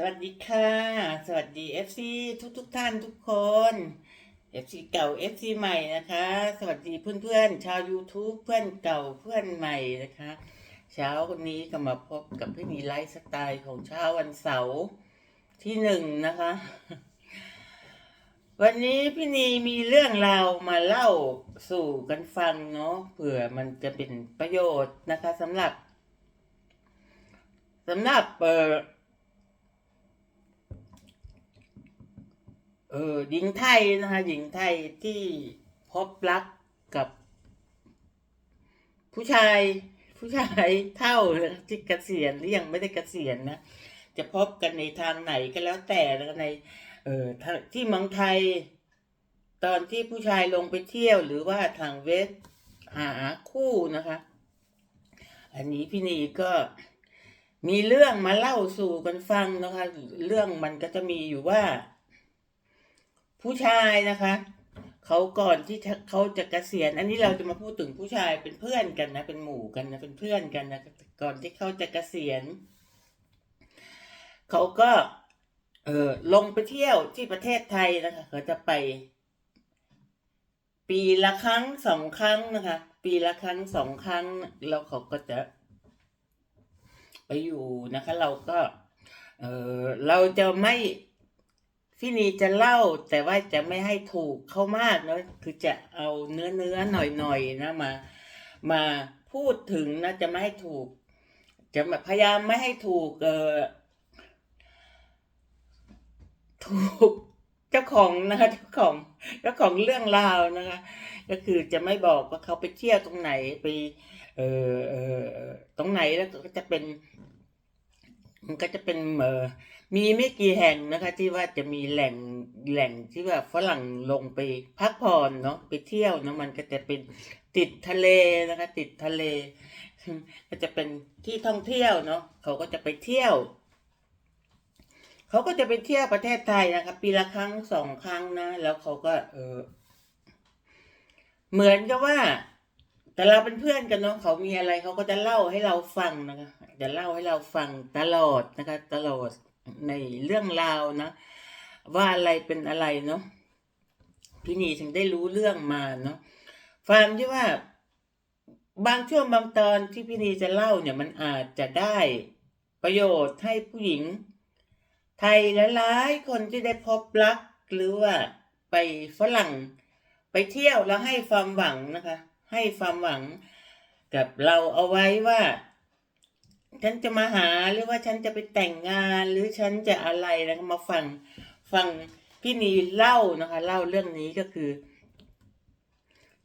สวัสดีค่ะ สวัสดี FC ทุกทุกท่านทุกคน FC เก่า FC ใหม่นะคะ สวัสดีเพื่อนๆ ชาว YouTube เพื่อนเก่าเพื่อนใหม่นะคะ เช้าวันนี้ก็มาพบกับพี่นีไลฟ์สไตล์ของเช้าวันเสาร์ที่หนึ่งนะคะ วันนี้พี่นีมีเรื่องราวมาเล่าสู่กันฟังเนาะเผื่อมันจะเป็นประโยชน์นะคะสำหรับสำหรับเออ ออหญิงไทยนะคะหญิงไทยที่พบรักกับ ผู้ชายผู้ชายเท่านะที่เกษียณหรือยังไม่ได้เกษียณนะจะพบกันในทางไหนก็แล้วแต่แล้วในเออที่เมืองไทย ตอนที่ผู้ชายลงไปเที่ยวหรือว่าทางเวสหาคู่นะคะ อันนี้พี่นีก็มีเรื่องมาเล่าสู่กันฟังนะคะ เรื่องมันก็จะมีอยู่ว่า ผู้ชายนะคะเขาก่อนที่เขาจะเกษียณอันนี้เราจะมาพูดถึงผู้ชายเป็นเพื่อนกันนะ เป็นหมู่กันนะเป็นเพื่อนกันนะก่อนที่เขาจะเกษียณเขาก็เออลงไปเที่ยวที่ประเทศไทยนะคะเขาจะไป ปีละครั้งสองครั้งนะคะ ปีละครั้งสองครั้งแล้วเขาก็จะ ไปอยู่นะคะ เราก็ เออเราจะไม่ พี่นีจะเล่าแต่ว่าจะไม่ให้ถูกเข้ามากเนะคือจะเอาเนื้อเนื้อหน่อยหน่อยๆนะมา มาพูดถึงนะจะไม่ให้ถูก จะแบบพยายามไม่ให้ถูกเออถูกเจ้าของนะคะเจ้าของเจ้าของเรื่องราวนะคะ ก็คือจะไม่บอกว่าเขาไปเที่ยวตรงไหนไป เออเออตรงไหนแล้วก็จะเป็น มันก็จะเป็นเออ มีไม่กี่แห่งนะคะที่ว่าจะมีแหล่งแหล่งที่ว่าฝรั่งลงไปพักผ่อนเนาะไปเที่ยวเนาะมันก็จะเป็นติดทะเลนะคะ ติดทะเล ก็จะเป็นที่ท่องเที่ยวเนาะเขาก็จะไปเที่ยว เขาก็จะไปเที่ยวประเทศไทยนะครับปีละครั้งสองครั้งนะ แล้วเขาก็ เออเหมือนกับว่า แต่เราเป็นเพื่อนกันเนาะเขามีอะไรเขาก็จะเล่าให้เราฟังนะคะจะเล่าให้เราฟังตลอดนะคะ ตลอด ในเรื่องราวนะ ว่าอะไรเป็นอะไรเนาะพี่นีถึงได้รู้เรื่องมาเนาะฟังที่ว่าบางช่วงบางตอนที่พี่นีจะเล่าเนี่ยมันอาจจะได้ประโยชน์ให้ผู้หญิง ไทยหลายๆคนที่ได้พบรักหรือว่าไปฝรั่งไปเที่ยวแล้วให้ความหวังนะคะ ให้ความหวังกับเราเอาไว้ว่า ฉันจะมาหาหรือว่าฉันจะไปแต่งงานหรือฉันจะอะไรแล้วมาฟังฟังพี่นีเล่านะคะ เล่าเรื่องนี้ก็คือ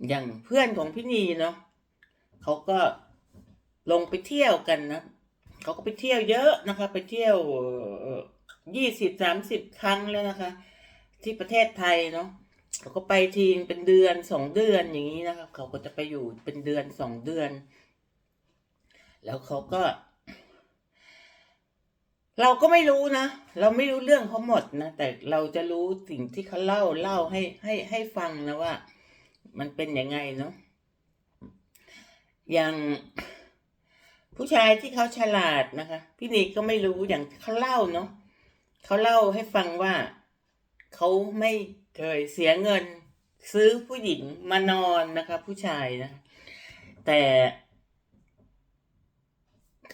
อย่างเพื่อนของพี่นีเนาะเขาก็ลงไปเที่ยวกันนะเขาก็ไปเที่ยวเยอะนะคะ ไปเที่ยวยี่สิบสามสิบครั้งแล้วนะคะ ที่ประเทศไทยเนาะเขาก็ไปทีนเป็นเดือนสองเดือนอย่างนี้นะครับเขาก็จะไปอยู่เป็นเดือนสองเดือน แล้วเขาก็ เราก็ไม่รู้นะ เราไม่รู้เรื่องเขาหมดนะ แต่เราจะรู้สิ่งที่เขาเล่าเล่าให้ให้ให้ฟังนะว่า มันเป็นยังไงเนาะอย่างผู้ชายที่เขาฉลาดนะคะ พี่นีก็ไม่รู้อย่างเขาเล่าเนาะเขาเล่าให้ฟังว่าเขาไม่เคยเสียเงิน ซื้อผู้หญิงมานอนนะคะ ผู้ชายนะ แต่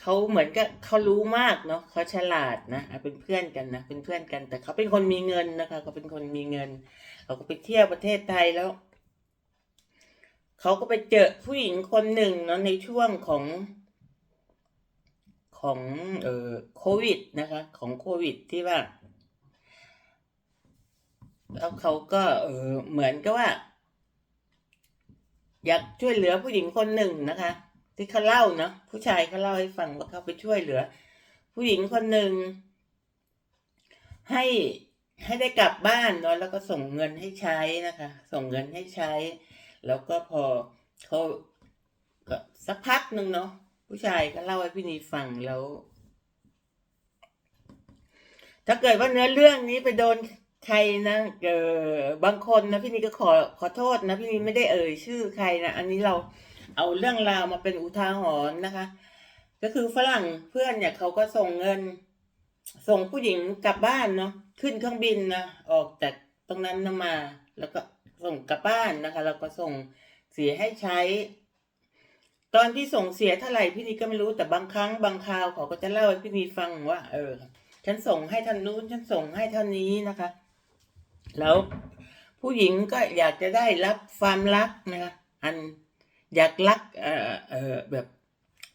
เขาเหมือนกับเขารู้มากเนาะเขาฉลาดนะอะเป็นเพื่อนกันนะเป็นเพื่อนกัน แต่เขาเป็นคนมีเงินนะคะเขาเป็นคนมีเงินเขาก็ไปเที่ยวประเทศไทยแล้วเขาก็ไปเจอผู้หญิงคนหนึ่งเนาะในช่วงของของเอ่อโควิดนะคะ ของโควิดที่ว่า แล้วเขาก็เออเหมือนกับว่า อยากช่วยเหลือผู้หญิงคนหนึ่งนะคะ ที่เขาเล่าเนาะผู้ชายเขาเล่าให้ฟังว่าเขาไปช่วยเหลือ ผู้หญิงคนหนึ่งให้ให้ได้กลับบ้านเนาะแล้วก็ส่งเงินให้ใช้นะคะ ส่งเงินให้ใช้ แล้วก็พอเขาก็สักพักหนึ่งเนาะผู้ชายก็เล่าให้พี่นีฟังแล้ว ถ้าเกิดว่าเนื้อเรื่องนี้ไปโดนใครนะเออบางคนนะพี่นีก็ขอขอโทษนะพี่นีไม่ได้เอ่ยชื่อใครนะอันนี้เรา เอาเรื่องราวมาเป็นอุทาหรณ์นะคะ ก็คือฝรั่งเพื่อนเนี่ยเขาก็ส่งเงิน ส่งผู้หญิงกลับบ้านเนาะขึ้นเครื่องบินนะออกจากตรงนั้นนมา แล้วก็ส่งกลับบ้านนะคะแล้วก็ส่งเสียให้ใช้ ตอนที่ส่งเสียเท่าไหร่พี่นีก็ไม่รู้แต่บางครั้งบางคราวเขาก็จะเล่าให้พี่นีฟังว่า เออ ฉันส่งให้ท่านนู้นฉันส่งให้ท่านนี้นะคะ แล้วผู้หญิงก็อยากจะได้รับความรักนะคะอัน อยากรักเอ่อเอ่อแบบ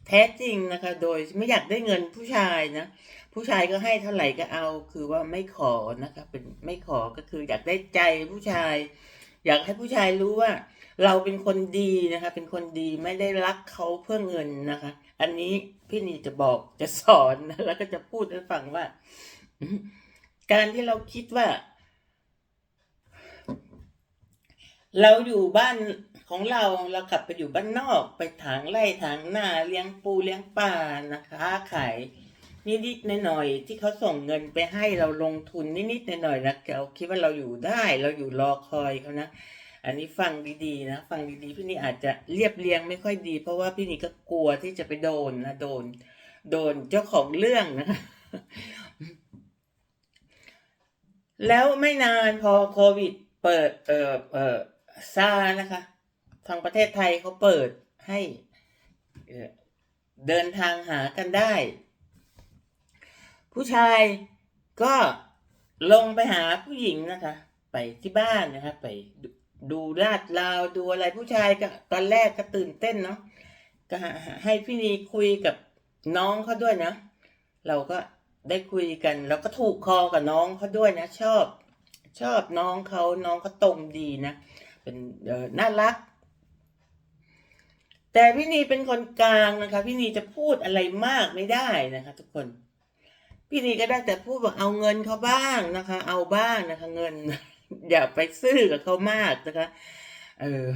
แท้จริงนะคะ โดยไม่อยากได้เงินผู้ชายนะ ผู้ชายก็ให้เท่าไหร่ก็เอา คือว่าไม่ขอนะคะ เป็นไม่ขอก็คืออยากได้ใจผู้ชาย อยากให้ผู้ชายรู้ว่า เราเป็นคนดีนะคะ เป็นคนดีไม่ได้รักเขาเพื่อเงินนะคะ อันนี้พี่นีจะบอกจะสอนนะแล้วก็จะพูดให้ฟังว่า การที่เราคิดว่า เราอยู่บ้าน ของเราเรากลับไปอยู่บ้านนอกไปถางไร่ถางนาเลี้ยงปูเลี้ยงปลานะคะขายนิดๆหน่อยๆที่เขาส่งเงินไปให้เราลงทุนนิดๆหน่อยๆนะเราคิดว่าเราอยู่ได้เราอยู่รอคอยเขานะ อันนี้ฟังดีๆนะฟังดีๆพี่นี่อาจจะเรียบเรียงไม่ค่อยดี เพราะว่าพี่นี่ก็กลัวที่จะไปโดนนะโดน โดนเจ้าของเรื่องนะแล้วไม่นานพอโควิด เปิดเออเออซานะคะ ทางประเทศไทยเขาเปิดให้เดินทางหากันได้ ผู้ชายก็ลงไปหาผู้หญิงนะคะ ไปที่บ้านนะคะ ไปดูดลาดลาวดูอะไรผู้ชายก็ตอนแรกก็ตื่นเต้นเนาะก็ให้พี่นีคุยกับน้องเขาด้วยนะ เราก็ได้คุยกัน แล้วก็ถูกคอกับน้องเขาด้วยนะ ชอบ ชอบน้องเขาน้องเขาตรงดีนะ เป็นน่ารัก แต่พี่นีเป็นคนกลางนะคะ พี่นีจะพูดอะไรมากไม่ได้นะคะ ทุกคน พี่นีก็ได้แต่พูดว่าเอาเงินเขาบ้างนะคะ เอาบ้างนะคะ เงิน อย่าไปซื่อกับเขามากนะคะเออ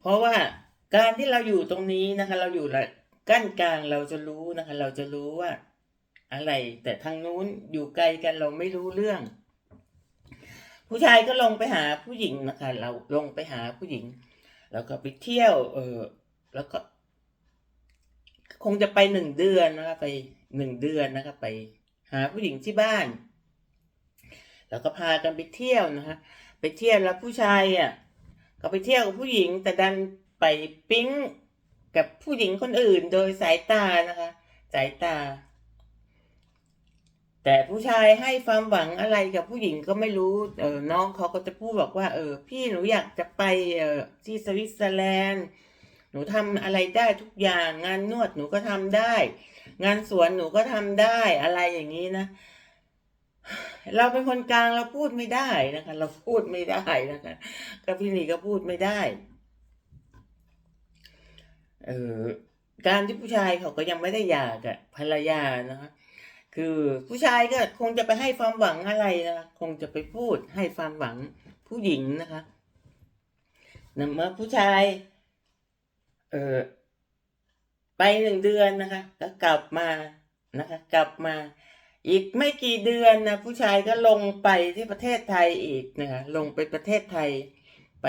เพราะว่าการที่เราอยู่ตรงนี้นะคะ เราอยู่ละกั้นกลางเราจะรู้นะคะ เราจะรู้ว่า อะไร แต่ทางนู้นอยู่ไกลกันเราไม่รู้เรื่อง ผู้ชายก็ลงไปหาผู้หญิงนะคะ เราลงไปหาผู้หญิง แล้วก็ไปเที่ยว เออแล้วก็ คงจะไปหนึ่งเดือนนะคะไปหนึ่งเดือนนะคะไปหาผู้หญิงที่บ้าน แล้วก็พากันไปเที่ยวนะคะไปเที่ยวแล้วผู้ชายอะก็ไปเที่ยวกับผู้หญิง แต่ดันไปปิ๊งกับผู้หญิงคนอื่น โดยสายตานะคะ สายตา แต่ผู้ชายให้ความหวังอะไรกับผู้หญิงก็ไม่รู้เออน้องเขาก็จะพูดบอกว่า เออ พี่หนูอยากจะไปเออที่สวิตเซอร์แลนด์หนูทำอะไรได้ทุกอย่างงานนวดหนูก็ทำได้ งานสวนหนูก็ทำได้อะไรอย่างนี้นะ เราเป็นคนกลางเราพูดไม่ได้นะคะ เราพูดไม่ได้นะคะก็พี่นี่ก็พูดไม่ได้ เออการที่ผู้ชายเขาก็ยังไม่ได้หย่ากับภรรยานะคะ คือผู้ชายก็คงจะไปให้ความหวังอะไรนะคะคงจะไปพูดให้ความหวังผู้หญิงนะคะนะเมื่อผู้ชาย เออไปหนึ่งเดือนนะคะ ก็กลับมานะคะ กลับมา อีกไม่กี่เดือนนะผู้ชายก็ลงไปที่ประเทศไทยอีกนะคะ ลงไปประเทศไทยไป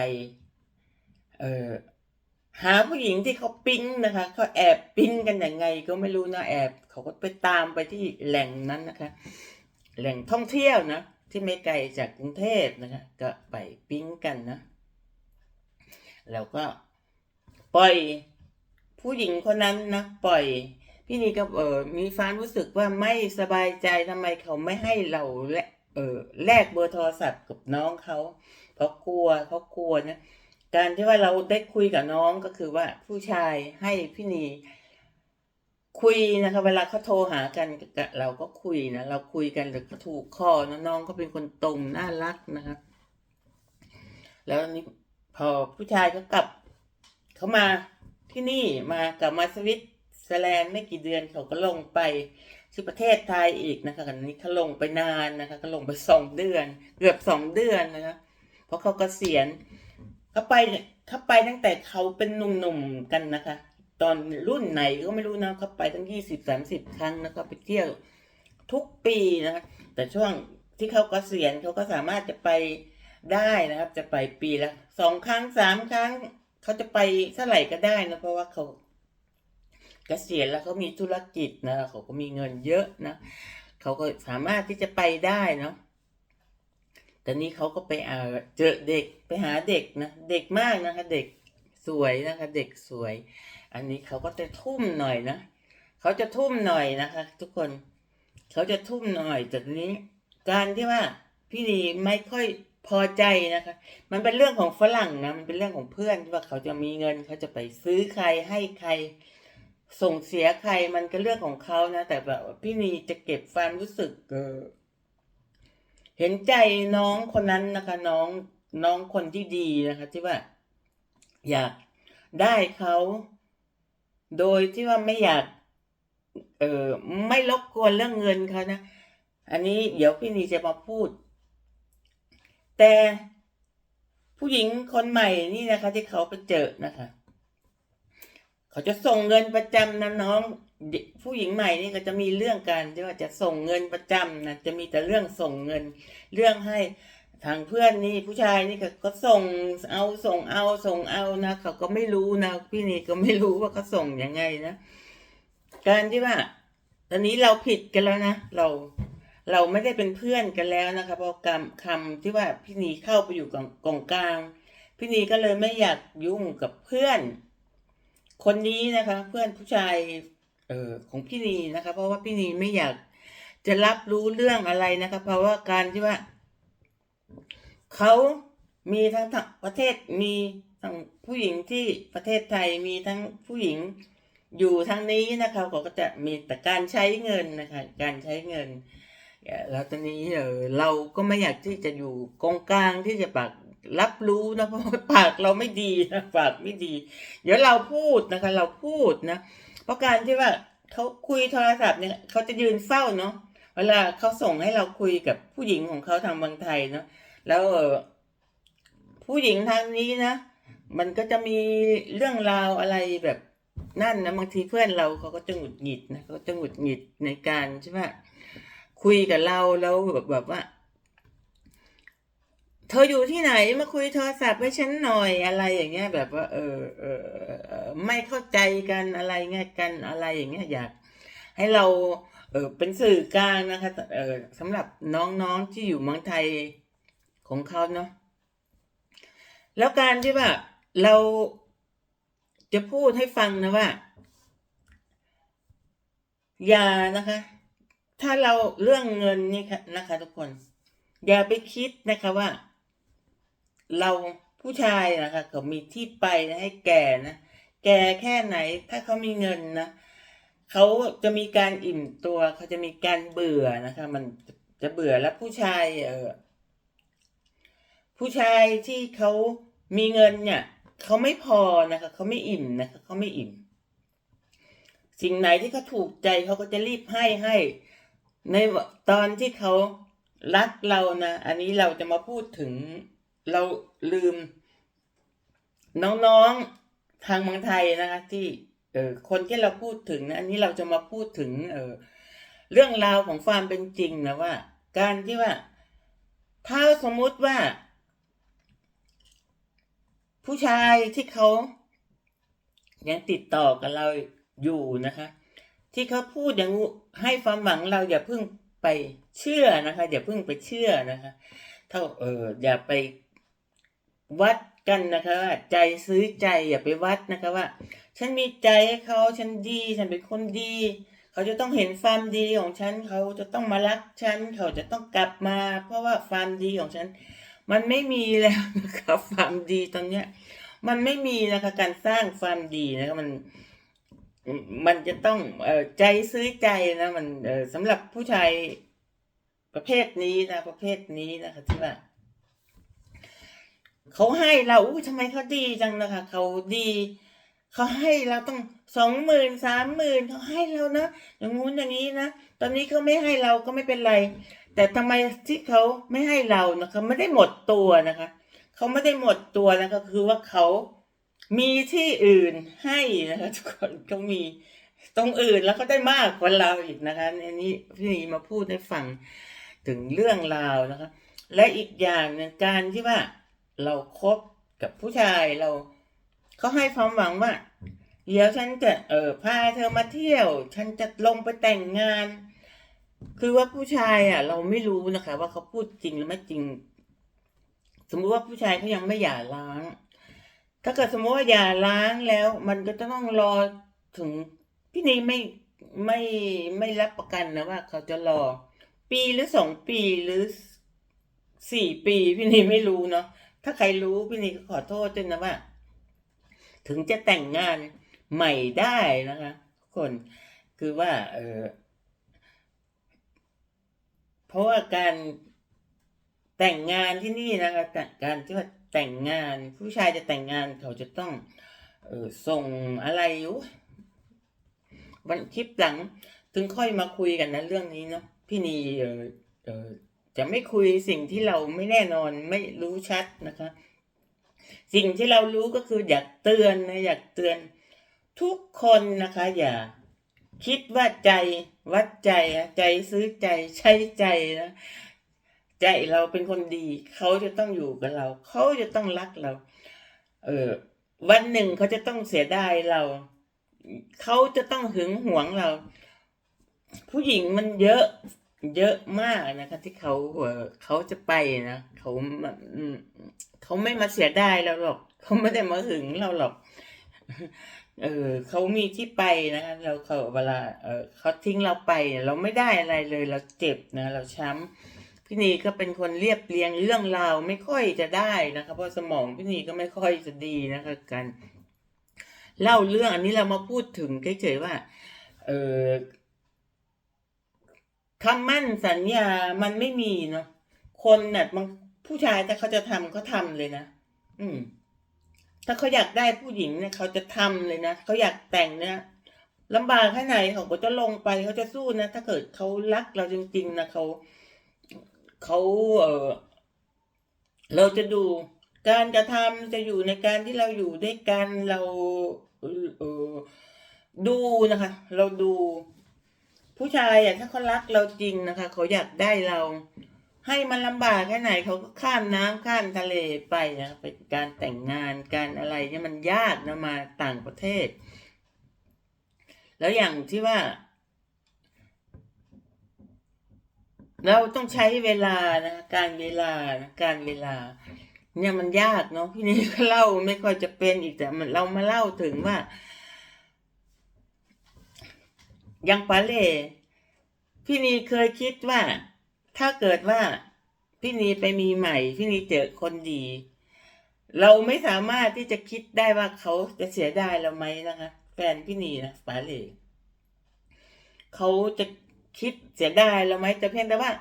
เออ หาผู้หญิงที่เขาปิ๊งนะคะเขาแอบปิ๊งกันยังไงก็ไม่รู้นะแอบเขาก็ไปตามไปที่แหล่งนั้นนะคะ แหล่งท่องเที่ยวนะที่ไม่ไกลจากกรุงเทพนะคะ ก็ไปปิ๊งกันนะ แล้วก็ปล่อยผู้หญิงคนนั้นนะปล่อย พี่นี่ก็เออมีควารู้สึกว่าไม่สบายใจทำไมเขาไม่ให้เราและเออแลกเบอร์โทรศัพท์กับน้องเขาเพราะกลัวเขากลัวนะ การที่ว่าเราได้คุยกับน้องก็คือว่าผู้ชายให้พี่นีคุยนะคะเวลาเขาโทรหากันกเราก็คุยนะเราคุยกันแต่ก็ถูกคอนะน้องเขาเป็นคนตรงน่ารักนะคะแล้วนี่พอผู้ชายก็กลับเขามาที่นี่มากลับมาสวิตเซอร์แลนด์ไม่กี่เดือนเขาก็ลงไปที่ประเทศไทยอีกนะคะอันนี้เขาลงไปนานนะคะเขาลงไปสองเดือน เกือบสองเดือนนะคะเพราะเขากเกษียณ เขาไปเขาไปตั้งแต่เขาเป็นหนุ่มๆกันนะคะ ตอนรุ่นไหนก็ไม่รู้นะเขาไปตั้งยี่สิบสามสิบครั้งนะเขาไปเที่ยวทุกปีนะคะแต่ช่วงที่เขากเกษียณเขาก็สามารถจะไปได้นะครับ จะไปปีละสองครั้งสามครั้งเขาจะไปเท่าไหร่ก็ได้นะเพราะว่าเขาเกกษียณแล้วเขามีธุรกิจนะเขาก็มีเงินเยอะนะเขาก็สามารถที่จะไปได้เนาะ แต่นี้เขาก็ไปเอ่อเจอเด็กไปหาเด็กนะ เด็กมากนะคะ เด็กสวยนะคะ เด็กสวย อันนี้เขาก็จะทุ่มหน่อยนะเขาจะทุ่มหน่อยนะคะ ทุกคนเขาจะทุ่มหน่อยแต่นี้ การที่ว่าพี่ดีไม่ค่อยพอใจนะคะ มันเป็นเรื่องของฝรั่งนะมันเป็นเรื่องของเพื่อนที่ว่าเขาจะมีเงินเขาจะไปซื้อใครให้ใคร ส่งเสียใครมันก็เรื่องของเขานะ แต่แบบพี่นีจะเก็บความรู้สึกเเห็นใจน้องคนนั้นนะคะ น้องน้องคนที่ดีนะคะ ที่ว่า อยากได้เขาโดยที่ว่าไม่อยาก เออไม่รบกวนเรื่องเงินเขานะอันนี้เดี๋ยวพี่นีจะมาพูด แต่ผู้หญิงคนใหม่นี่นะคะ ที่เขาไปเจอนะคะ เขาจะส่งเงินประจำนะน้อง ผู้หญิงใหม่นี่ก็จะมีเรื่องการที่ว่าจะส่งเงินประจำนะจะมีแต่เรื่องส่งเงิน เรื่องให้ทางเพื่อนนี่ผู้ชายนี่ก็ก็ส่งเอาส่งเอาส่งเอานะเขาก็ไม่รู้นะพี่นี่ก็ไม่รู้ว่าเขาส่งยังไงนะการที่ว่า ตอนนี้เราผิดกันแล้วนะเราเราไม่ได้เป็นเพื่อนกันแล้วนะคะเพราะคำคำที่ว่าพี่นีเข้าไปอยู่กองกองกลางพี่นีก็เลยไม่อยากยุ่งกับเพื่อน คนนี้นะคะ เพื่อนผู้ชาย เออของพี่นีนะคะเพราะว่าพี่นีไม่อยากจะรับรู้เรื่องอะไรนะคะเพราะว่าการที่ว่าเขามีทั้งประเทศมีทั้งผู้หญิงที่ประเทศไทยมีทั้งผู้หญิงอยู่ทางนี้นะคะเขาก็จะมีแต่การใช้เงินนะคะการใช้เงินแล้วตอนนี้เออเราก็ไม่อยากที่จะอยู่กองกลางที่จะปากรับรู้นะเพราะปากเราไม่ดีนะปากไม่ดี เดี๋ยวเราพูดนะคะ เราพูดนะ ราะการที่ว่าเขาคุยโทรศัพท์เนี่ยเขาจะยืนเฝ้าเนาะเวลาเขาส่งให้เราคุยกับผู้หญิงของเขาทางเมืองไทยเนาะแล้วผู้หญิงทางนี้นะ มันก็จะมีเรื่องราวอะไรแบบนั่นนะบางทีเพื่อนเราเขาก็จะหงุดหงิดนะเขาจะหงุดหงิดในการใช่ไหมคุยกับเราแล้วแบบแบบว่า เธออยู่ที่ไหนมาคุยโทรศัพท์ให้ฉันหน่อยอะไรอย่างเงี้ย แบบว่าเออเออเออเออไม่เข้าใจกันอะไรเงี้ยกันอะไรอย่างเงี้ยอยาก ให้เรา เออเป็นสื่อกลางนะคะ เออสำหรับน้องๆที่อยู่เมืองไทยของเขาเนาะแล้วการที่ว่าเราจะพูดให้ฟังนะว่า อย่านะคะ ถ้าเราเรื่องเงินนี่ค่ะนะคะ ทุกคน อย่าไปคิดนะคะว่า เราผู้ชายนะคะเขามีที่ไปนะให้แก่นะแก่แค่ไหนถ้าเขามีเงินนะเขาจะมีการอิ่มตัวเขาจะมีการเบื่อนะคะ มันจะเบื่อแล้วผู้ชายเออผู้ชายที่เขามีเงินเนี่ยเขาไม่พอนะคะเขาไม่อิ่มนะคะเขาไม่อิ่ม สิ่งไหนที่เขาถูกใจเขาก็จะรีบให้ให้ ในตอนที่เขารักเรานะ อันนี้เราจะมาพูดถึง เราลืม น้องๆทางเมืองไทยนะคะ ที่เออคนที่เราพูดถึงนะอันนี้เราจะมาพูดถึง เออเรื่องราวของความเป็นจริงนะว่า การที่ว่า ถ้าสมมุติว่า ผู้ชายที่เขายังติดต่อกับเราอยู่นะคะ ที่เขาพูดอย่างให้ความหวังเราอย่าเพิ่งไปเชื่อนะคะ อย่าเพิ่งไปเชื่อนะคะ เท่าเอออย่าไป วัดกันนะคะว่าใจซื้อใจอย่าไปวัดนะคะว่า ฉันมีใจให้เขาฉันดีฉันเป็นคนดี เขาจะต้องเห็นความดีของฉัน เขาจะต้องมารักฉัน เขาจะต้องกลับมา เพราะว่าความดีของฉัน มันไม่มีแล้วนะคะความดีตอนเนี้ย มันไม่มีนะคะการสร้างความดีนะคะมันมันจะต้องเออใจซื้อใจนะมันเออสำหรับผู้ชายประเภทนี้นะประเภทนี้นะคะที่ว่า เขาให้เราอุ้ยทำไมเขาดีจังนะคะเขาดีเขาให้เราต้องสองหมื่นสามหมื่นเขาให้เรานะอย่างงู้นอย่างนี้นะตอนนี้เขาไม่ให้เราก็ไม่เป็นไร แต่ทำไมที่เขาไม่ให้เรานะคะไม่ได้หมดตัวนะคะเขาไม่ได้หมดตัวนะก็คือว่าเขามีที่อื่นให้นะคะทุกคนเขามีตรงอื่นแล้วก็ได้มากกว่าเราอีกนะคะอันนี้พี่นีมาพูดให้ฟังถึงเรื่องราวนะคะ และอีกอย่างนึงการที่ว่า เราครบกับผู้ชายเราเขาให้ความหวังว่าเดี๋ยวฉันจะเออพาเธอมาเที่ยว ฉันจะลงไปแต่งงาน คือว่าผู้ชายอะ เราไม่รู้นะคะ ว่าเขาพูดจริงหรือไม่จริง สมมุติว่าผู้ชายเขายังไม่หย่าร้าง ถ้าเกิดสมมติว่าหย่าร้างแล้ว มันก็จะต้องรอถึงพี่นีไม่ไม่ไม่รับประกันนะว่า เขาจะรอ ปีหรือสองปีหรือสี่ปีพี่นีไม่รู้เนาะ ถ้าใครรู้พี่นีก็ขอโทษด้วยนะว่า ถึงจะแต่งงานใหม่ได้นะคะทุกคนคือว่าเออเพราะว่าการแต่งงานที่นี่นะคะการที่ว่าแต่งงาน ผู้ชายจะแต่งงานเขาจะต้องเออส่งอะไรอยู่วันคลิปหลัง ถึงค่อยมาคุยกันนะเรื่องนี้เนาะพี่นีเออเออ จะไม่คุยสิ่งที่เราไม่แน่นอนไม่รู้ชัดนะคะ สิ่งที่เรารู้ก็คืออยากเตือนนะอยากเตือนทุกคนนะคะ อย่าคิดว่าใจวัดใจอะใจซื้อใจใช้ใจนะใจเราเป็นคนดี เขาจะต้องอยู่กับเรา เขาจะต้องรักเรา เออวันหนึ่งเขาจะต้องเสียดายเรา เขาจะต้องหึงหวงเรา ผู้หญิงมันเยอะ เยอะมากนะคะที่เขาเขาจะไปนะเขาเขาไม่มาเสียดายเราหรอก เขาไม่ได้มาหึงเราหรอก เออเขามีที่ไปนะคะเราเขาเวลาเออเขาทิ้งเราไป เราไม่ได้อะไรเลยเราเจ็บนะ เราช้ำพี่นีก็เป็นคนเรียบเรียงเรื่องราวไม่ค่อยจะได้นะคะเพราะสมองพี่นีก็ไม่ค่อยจะดีนะคะกันเล่าเรื่องอันนี้เรามาพูดถึงเฉยๆว่า เออ คำมั่นสัญญามันไม่มีเนาะคนน่ะบางผู้ชายถ้าเขาจะทำเขาทำเลยนะอืม ถ้าเขาอยากได้ผู้หญิงเนี่ยเขาจะทำเลยนะเขาอยากแต่งเนี่ยลำบากแค่ไหนเขาก็จะลงไปเขาจะสู้นะถ้าเกิดเขารักเราจริงๆนะเขาเขาเออเราจะดูการกระทำจะอยู่ในการที่เราอยู่ด้วยกันเราเออดูนะคะ เราดู ผู้ชายอะถ้าเขารักเราจริงนะคะ เขาอยากได้เรา ให้มันลำบากแค่ไหนเขาก็ข้ามน้ำข้ามทะเลไปนะเป็นการแต่งงานการอะไรเนี่ยมันยากนะมาต่างประเทศ แล้วอย่างที่ว่า เราต้องใช้เวลานะการเวลานะการเวลา เนี่ยมันยากเนาะพี่นี่เล่าไม่ค่อยจะเป็นอีกแต่เรามาเล่าถึงว่า ยังปาเล่พี่นีเคยคิดว่า ถ้าเกิดว่าพี่นีไปมีใหม่ พี่นีเจอคนดี เราไม่สามารถที่จะคิดได้ว่าเขาจะเสียดายเราไหมนะคะ แฟนพี่นีนะปาเล่เขาจะคิดเสียดายเราไหมแต่เพียงแต่ว่า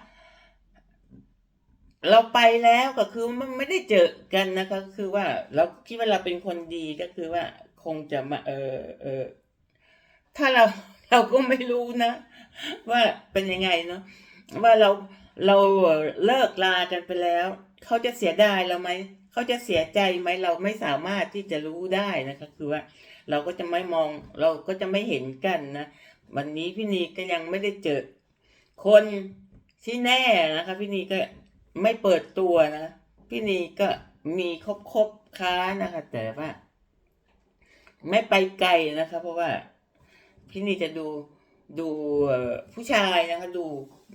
เราไปแล้วก็คือมันไม่ได้เจอกันนะคะก็คือว่าเราคิดว่าเราเป็นคนดีก็คือว่าคงจะมาเออเออถ้าเรา เราก็ไม่รู้นะ ว่าเป็นยังไงเนาะว่าเราเราเลิกลากันไปแล้ว เขาจะเสียดายเราไหมเขาจะเสียใจไหมเราไม่สามารถที่จะรู้ได้นะคะคือว่า เราก็จะไม่มองเราก็จะไม่เห็นกันนะวันนี้พี่นีก็ยังไม่ได้เจอ คนที่แน่นะคะพี่นีก็ไม่เปิดตัวนะพี่นีก็มีครบครบค้านะคะ แต่ว่า ไม่ไปไกลนะคะ เพราะว่า พี่นีจะดูดูผู้ชายนะคะดู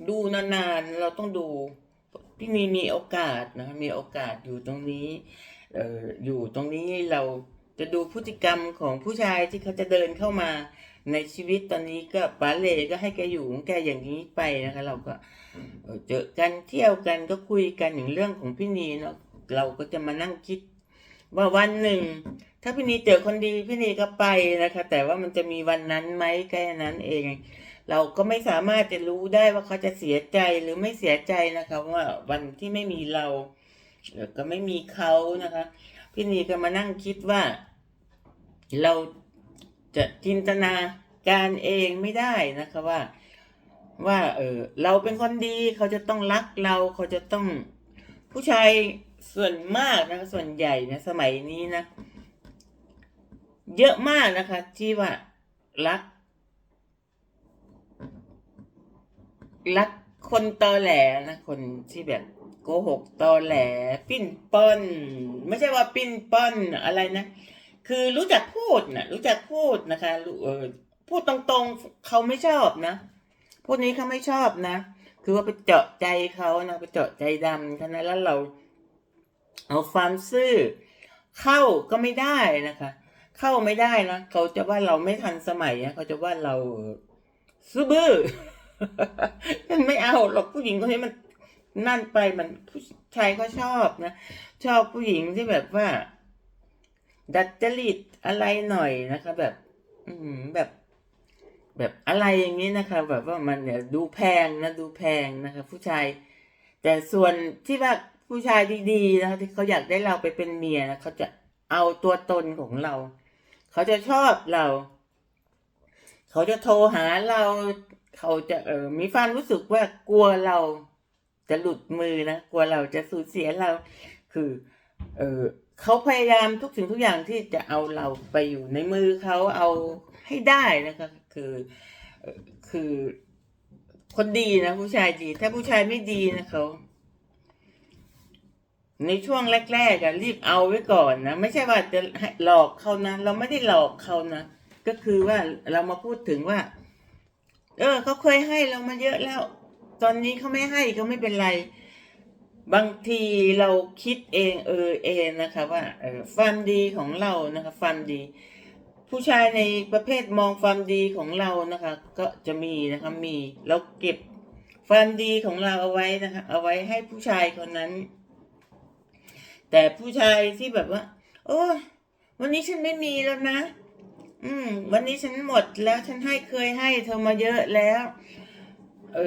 ดูนานๆเราต้องดูพี่นีมีโอกาสนะคะมีโอกาสอยู่ตรงนี้เอ่ออยู่ตรงนี้เราจะดูพฤติกรรมของผู้ชายที่เขาจะเดินเข้ามาในชีวิตตอนนี้ก็ปาเลก็ให้แกอยู่ของแกอย่างนี้ไปนะคะ เราก็เจอกันเที่ยวกันก็คุยกันอย่างเรื่องของพี่นีเนาะเราก็จะมานั่งคิดว่าวันหนึ่ง ถ้าพี่นีเจอคนดีพี่นีก็ไปนะคะ แต่ว่ามันจะมีวันนั้นไหมแค่นั้นเอง เราก็ไม่สามารถจะรู้ได้ว่าเขาจะเสียใจหรือไม่เสียใจนะคะว่าวันที่ไม่มีเราก็ไม่มีเขานะคะ พี่นีก็มานั่งคิดว่า เราจะจินตนาการเองไม่ได้นะคะว่าว่าเออเราเป็นคนดีเขาจะต้องรักเราเขาจะต้องผู้ชายส่วนมากนะคะส่วนใหญ่นะสมัยนี้นะ เยอะมากนะคะ ที่ว่ารัก รักคนตอแหลนะคนที่แบบโกหกตอแหล ปิ้นป้อนไม่ใช่ว่าปิ้นป้อนอะไรนะ คือรู้จักพูดนะรู้จักพูดนะคะเออพูดตรงๆเขาไม่ชอบนะพวกนี้เขาไม่ชอบนะ คือว่าไปเจาะใจเขานะไปเจาะใจดำท่านั้นแล้วเรา เอาความซื่อเข้าก็ไม่ได้นะคะ เข้าไม่ได้นะเขาจะว่าเราไม่ทันสมัยนะเขาจะว่าเราซื่อบื้อฉันไม่เอาหรอกผู้หญิงคนนี้มันนั่นไปมันผู้ชายก็ชอบนะ ชอบผู้หญิงที่แบบว่า ดัดจริตอะไรหน่อยนะคะ แบบ อืมแบบ แบบอะไรอย่างนี้นะคะ แบบว่ามันเนี่ยดูแพงนะดูแพงนะคะ ผู้ชาย แต่ส่วนที่ว่าผู้ชายดีๆนะคะที่เขาอยากได้เราไปเป็นเมียนะเขาจะเอาตัวตนของเรา เขาจะชอบเรา เขาจะโทรหาเรา เขาจะเออมีความรู้สึกว่ากลัวเราจะหลุดมือนะกลัวเราจะสูญเสียเรา คือ เออเขาพยายามทุกสิ่งทุกอย่างที่จะเอาเราไปอยู่ในมือเขาเอาให้ได้นะคะคือเอ่อคือคนดีนะผู้ชายดี ถ้าผู้ชายไม่ดีนะเขา ในช่วงแรกๆอะรีบเอาไว้ก่อนนะ ไม่ใช่ว่าจะหหลอกเขานะ เราไม่ได้หลอกเขานะ ก็คือว่าเรามาพูดถึงว่า เออเขาเคยให้เรามาเยอะแล้ว ตอนนี้เขาไม่ให้ก็ไม่เป็นไร บางทีเราคิดเองเออเองนะคะ ว่าเออความดีของเรานะคะความดี ผู้ชายในประเภทมองความดีของเรานะคะ ก็จะมีนะคะมีเราเก็บความดีของเราเอาไว้นะคะ เอาไว้ให้ผู้ชายคนนั้น แต่ผู้ชายที่แบบว่า โอ้วันนี้ฉันไม่มีแล้วนะ อืม วันนี้ฉันหมดแล้วฉันให้เคยให้เธอมาเยอะแล้ว เอ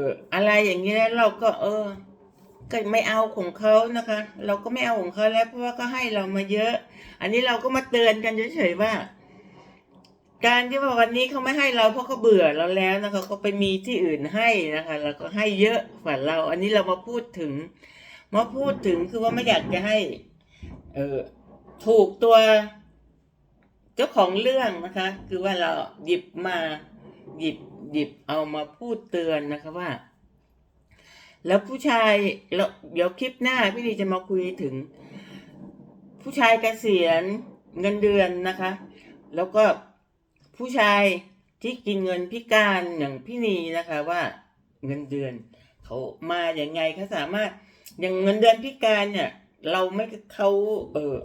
ออะไรอย่างนี้แล้วเราก็ เออก็ไม่เอาของเขานะคะ เราก็ไม่เอาของเขาแล้วเพราะว่าก็ให้เรามาเยอะ อันนี้เราก็มาเตือนกันเฉยๆว่า การที่ว่าวันนี้เขาไม่ให้เราเพราะเขาเบื่อเราแล้วนะคะเขาไปมีที่อื่นให้นะคะ แล้วก็ให้เยอะกว่าเรา อันนี้เรามาพูดถึง มาพูดถึงคือว่าไม่อยากจะให้ เออถูกตัว เจ้าของเรื่องนะคะ คือว่าเราหยิบมาหยิบหยิบเอามาพูดเตือนนะคะว่า แล้วผู้ชายแล้วเดี๋ยวคลิปหน้าพี่ดีจะมาคุยถึง ผู้ชายเกษียณเงินเดือนนะคะ แล้วก็ผู้ชายที่กินเงินพิการอย่างพี่นีนะคะว่าเงินเดือน เขามาอย่างไงเขาสามารถ อย่างเงินเดือนพิการเนี่ย เราไม่เขาเออ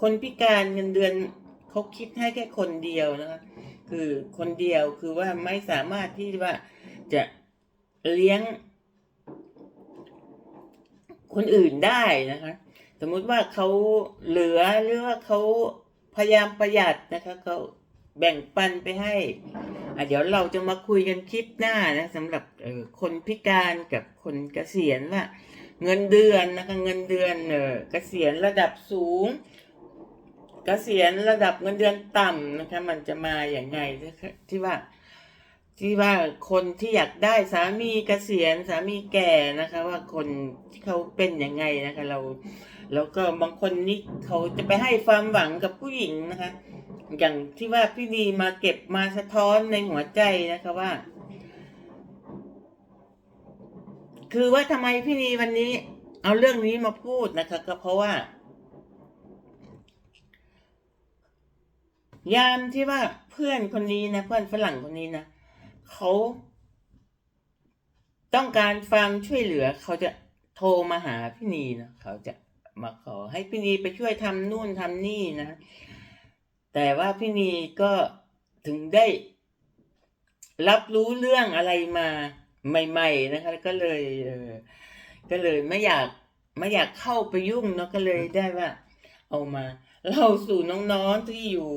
คนพิการเงินเดือนเขาคิดให้แค่คนเดียวนะคะคือคนเดียวคือว่าไม่สามารถที่ว่าจะเลี้ยง คนอื่นได้นะคะ สมมุติว่าเขาเหลือหรือว่าเขาพยายามประหยัดนะคะเขาแบ่งปันไปให้ อะเดี๋ยวเราจะมาคุยกันคลิปหน้านะสำหรับเออคนพิการกับคนเกษียณว่า เงินเดือนนะคะเงินเดือนเออเกษียณระดับสูง เกษียณระดับเงินเดือนต่ำนะคะ มันจะมาอย่างไงที่ว่าที่ว่าคนที่อยากได้สามีเกษียณสามีแก่นะคะ ว่าคนที่เขาเป็นยังไงนะคะ เรา แล้วก็บางคนนี่เขาจะไปให้ความหวังกับผู้หญิงนะคะ อย่างที่ว่าพี่นีมาเก็บมาสะท้อนในหัวใจนะคะว่า คือว่าทำไมพี่นีวันนี้ เอาเรื่องนี้มาพูดนะคะ ก็เพราะว่า ยามที่ว่าเพื่อนคนนี้นะเพื่อนฝรั่งคนนี้นะเขาต้องการความช่วยเหลือ เขาจะโทรมาหาพี่นีนะเขาจะมาขอให้พี่นีไปช่วยทำนู่นทำนี่นะ แต่ว่าพี่นีก็ถึงได้รับรู้เรื่องอะไรมาใหม่ ๆ นะคะ ก็เลยเออก็เลยไม่อยากไม่อยากเข้าไปยุ่งเนาะก็เลยได้ว่า เอามาเล่าสู่น้องๆที่อยู่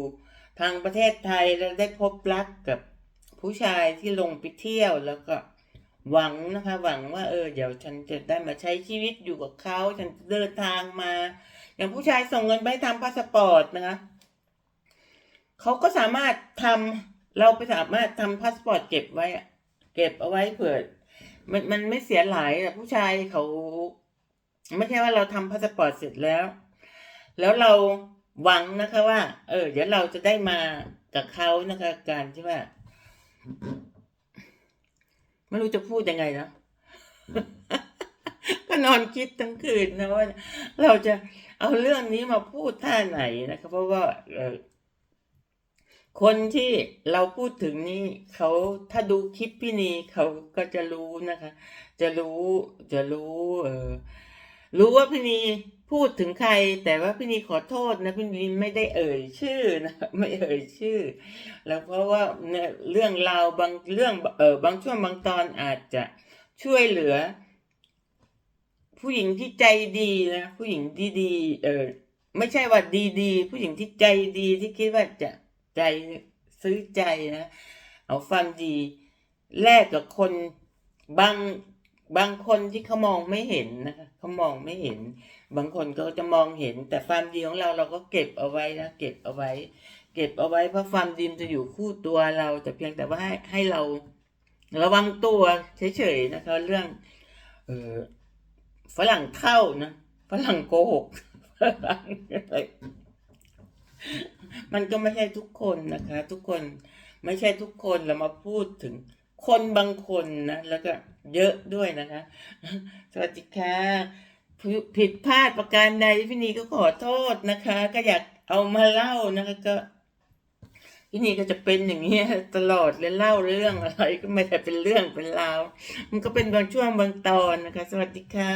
ทางประเทศไทยแล้วได้พบรักกับผู้ชายที่ลงไปเที่ยวแล้วก็หวังนะคะ หวังว่าเออเดี๋ยวฉันจะได้มาใช้ชีวิตอยู่กับเขาฉันเดินทางมา อย่างผู้ชายส่งเงินไปทำพาสปอร์ตนะคะ เขาก็สามารถทำเราไปสามารถทำพาสปอร์ตเก็บไว้เก็บเอาไว้เผื่อมันมันไม่เสียหลายอะผู้ชายเขา ไม่ใช่ว่าเราทำพาสปอร์ตเสร็จแล้ว แล้วเราหวังนะคะว่า เออ เดี๋ยวเราจะได้มากับเขานะคะการที่ว่าไม่รู้จะพูดยังไงนะก็นอนคิดทั้งคืนนะว่า เราจะเอาเรื่องนี้มาพูดท่าไหนนะคะเพราะว่าเออ คนที่เราพูดถึงนี่เขาถ้าดูคลิปพี่นีเขาก็จะรู้นะคะ จะรู้จะรู้เออรู้ว่าพี่นีพูดถึงใคร แต่ว่าพี่นีขอโทษนะพี่นีไม่ได้เอ่ยชื่อนะไม่เอ่ยชื่อ แล้วเพราะว่าเนี่ยเรื่องราวบางเรื่องเออบางช่วงบางตอนอาจจะช่วยเหลือ ผู้หญิงที่ใจดีนะผู้หญิงที่ดีเออไม่ใช่ว่าดีๆ ผู้หญิงที่ใจดีที่คิดว่าจะ ใจซื้อใจนะเอาความดีแลกกับคนบางบางคนที่เขามองไม่เห็นนะคะเขามองไม่เห็น บางคนก็จะมองเห็น แต่ความดีของเราเราก็เก็บเอาไว้นะเก็บเอาไว้ เก็บเอาไว้เพราะความดีจะอยู่คู่ตัวเรา แต่เพียงแต่ว่าให้ให้เราระวังตัวเฉยๆนะคะเรื่อง เออฝรั่งเข้านะฝรั่งโกหกฝรั่งอะไร มันก็ไม่ใช่ทุกคนนะคะ ทุกคนไม่ใช่ทุกคนเรามาพูดถึงคนบางคนนะแล้วก็เยอะด้วยนะคะ สวัสดีค่ะผิดพลาดประการใดพี่นีก็ขอโทษนะคะ ก็อยากเอามาเล่านะคะก็พี่นีก็จะเป็นอย่างเงี้ยตลอดเลยเล่าเรื่องอะไรก็ไม่ได้เป็นเรื่องเป็นราวมันก็เป็นบางช่วงบางตอนนะคะ สวัสดีค่ะ